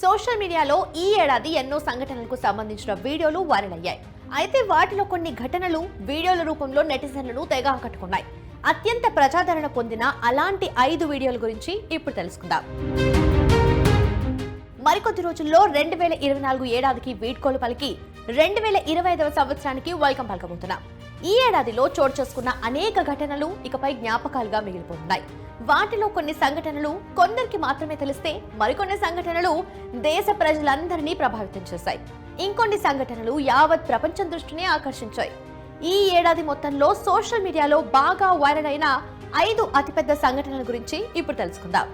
Social మీడియాలో ఈ ఏడాది ఎన్నో సంఘటనలకు సంబంధించిన వీడియోలు వైరల్ అయ్యాయి. అయితే వాటిలో కొన్ని ఘటనలు వీడియోల రూపంలో నెటిజన్లను తెగ ఆకట్టుకున్నాయి. అత్యంత ప్రజాదరణ పొందిన అలాంటి ఐదు వీడియోల గురించి ఇప్పుడు తెలుసుకుందాం. మరికొద్ది రోజుల్లో రెండు వేల ఇరవై నాలుగు ఏడాదికి వీడ్కోలు పలికి రెండు వేల ఇరవై ఐదవ సంవత్సరానికి వెల్కమ్ పలకబోతున్నాం. ఈ ఏడాదిలో చోటు చేసుకున్న అనేక ఘటనలు ఇకపై జ్ఞాపకాలుగా మిగిలిపోతున్నాయి. వాటిలో కొన్ని సంఘటనలు కొందరికి మాత్రమే తెలిస్తే మరికొన్ని సంఘటనలు దేశ ప్రజలందరినీ ప్రభావితం చేశాయి. ఇంకొన్ని సంఘటనలు యావత్ ప్రపంచం దృష్టిని ఆకర్షించాయి. ఈ ఏడాది మొత్తంలో సోషల్ మీడియాలో బాగా వైరల్ అయిన ఐదు అతిపెద్ద సంఘటనల గురించి ఇప్పుడు తెలుసుకుందాం.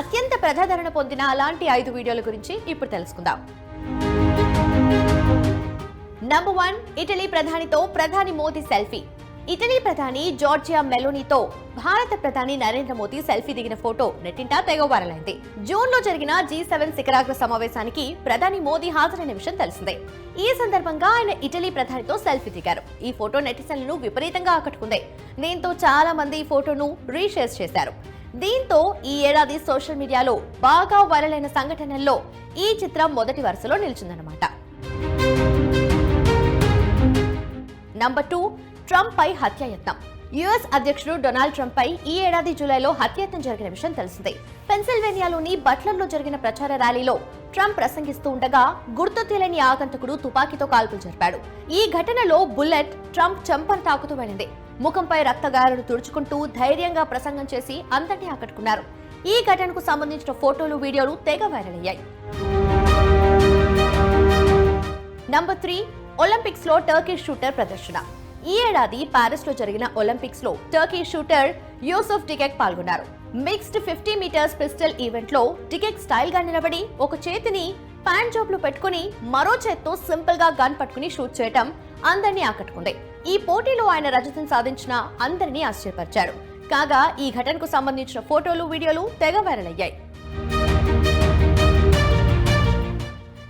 అత్యంత ప్రజాదరణ పొందిన అలాంటి ఐదు వీడియోల గురించి ఇప్పుడు తెలుసుకుందాం. నంబర్ వన్ ఇటలీ ప్రధానితో ప్రధాని మోదీ సెల్ఫీ. ఇటలీ ప్రధాని జార్జియా మెలోనీతో భారత ప్రధాని నరేంద్ర మోదీ సెల్ఫీ దిగిన ఫోటో నెట్టింటా తెగ వైరలైంది జూన్లో జరిగిన జీ సెవెన్ శిఖరాగ్ర సమావేశానికి ప్రధాని మోదీ హాజరైన విషయం తెలిసిందే. ఈ సందర్భంగా ఆయన ఇటలీ ప్రధానితో సెల్ఫీ దిగారు. ఈ ఫోటో నెటిజన్లను విపరీతంగా ఆకట్టుకుంది. దీంతో చాలా మంది ఈ ఫోటోను రీషేర్ చేశారు. దీంతో ఈ ఏడాది సోషల్ మీడియాలో బాగా వైరల్ అయిన సంఘటనల్లో ఈ చిత్రం మొదటి వరుసలో నిలిచిందన్నమాట. నంబర్ టూ ట్రంప్ పై హత్యాయత్నం. యుఎస్ అధ్యక్షుడు డొనాల్డ్ ట్రంప్ పై ఈ ఏడాది జూలైలో హత్యాయత్నం జరిగిన విషయం తెలిసిందే. పెన్సిల్వేనియాలోని బట్లర్లో జరిగిన ప్రచార ర్యాలీలో ట్రంప్ ప్రసంగిస్తూ ఉండగా గుర్తు తెలియని ఆగంతకుడు తుపాకీతో కాల్పులు జరిపాడు. ఈ ఘటనలో బుల్లెట్ ట్రంప్ చెంపను తాకుతూ వెళ్ళింది. ముఖంపై రక్తగాయాలను తుడుచుకుంటూ ధైర్యంగా ప్రసంగం చేసి అందరినీ ఆకట్టుకున్నారు. ఈ ఘటనకు సంబంధించిన ఫోటోలు వీడియోలు తెగ వైరల్ అయ్యాయి. నంబర్ త్రీ ఒలింపిక్స్లో టర్కీ షూటర్ ప్రదర్శన. ఈ ఏడాది పారిస్లో జరిగిన ఒలింపిక్స్లో టర్కీ షూటర్ యూసఫ్ డికెక్ పాల్గొన్నారు. మిక్స్డ్ ఫిఫ్టీ మీటర్స్ పిస్టల్ ఈవెంట్లో డికెక్ స్టైల్గా నిలబడి ఒక చేతిని ప్యాంట్ జోబ్లో పెట్టుకుని మరో చేత్తో సింపుల్గా గన్ పట్టుకుని షూట్ చేయటం అందరినీ ఆకట్టుకుంది. ఈ పోటీలో ఆయన రజతం సాధించిన అందరినీ ఆశ్చర్యపరిచారు. కాగా ఈ ఘటనకు సంబంధించిన ఫోటోలు వీడియోలు తెగ వైరల్ అయ్యాయి.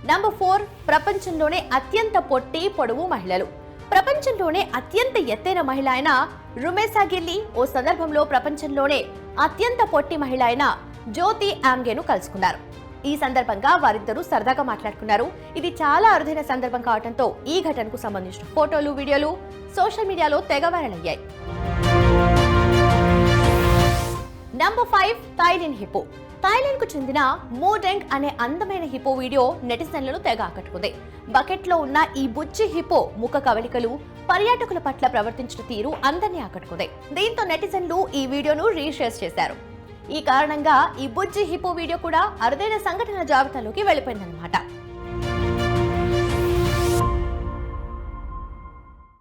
నంబర్ ఫోర్ ప్రపంచంలోనే అత్యంత పొట్టి పొడవు మహిళలు. ప్రపంచంలోనే అత్యంత ఎత్తైన మహిళ అయిన రుమేసా గిల్లి ఓ సందర్భంలో ప్రపంచంలోనే అత్యంత పొట్టి మహిళ అయిన జ్యోతి ఆమ్గేను కలుసుకున్నారు. ఈ సందర్భంగా వారిద్దరూ సరదాగా మాట్లాడుకున్నారు. ఇది చాలా అరుదైన సందర్భం కావడంతో ఈ ఘటనకు సంబంధించిన ఫోటోలు వీడియోలు సోషల్ మీడియాలో తెగ వైరల్ అయ్యాయి. నంబర్ ఫైవ్ థైలిన్ హిపో థాయిలాండ్కు చెందిన మోడెంగ్ అనే అందమైన హిపో వీడియో నెటిజన్లను తెగ ఆకట్టుకుంది. బకెట్లో ఉన్న ఈ బుజ్జి హిపో ముఖ కవలికలు పర్యాటకుల పట్ల ప్రవర్తించిన తీరు అందరినీ ఆకట్టుకుంది. దీంతో నెటిజన్లు ఈ వీడియోను రీషేర్ చేశారు. ఈ కారణంగా ఈ బుజ్జి హిపో వీడియో కూడా అరుదైన సంఘటనల జాబితాలోకి వెళ్ళిపోయిందన్నమాట.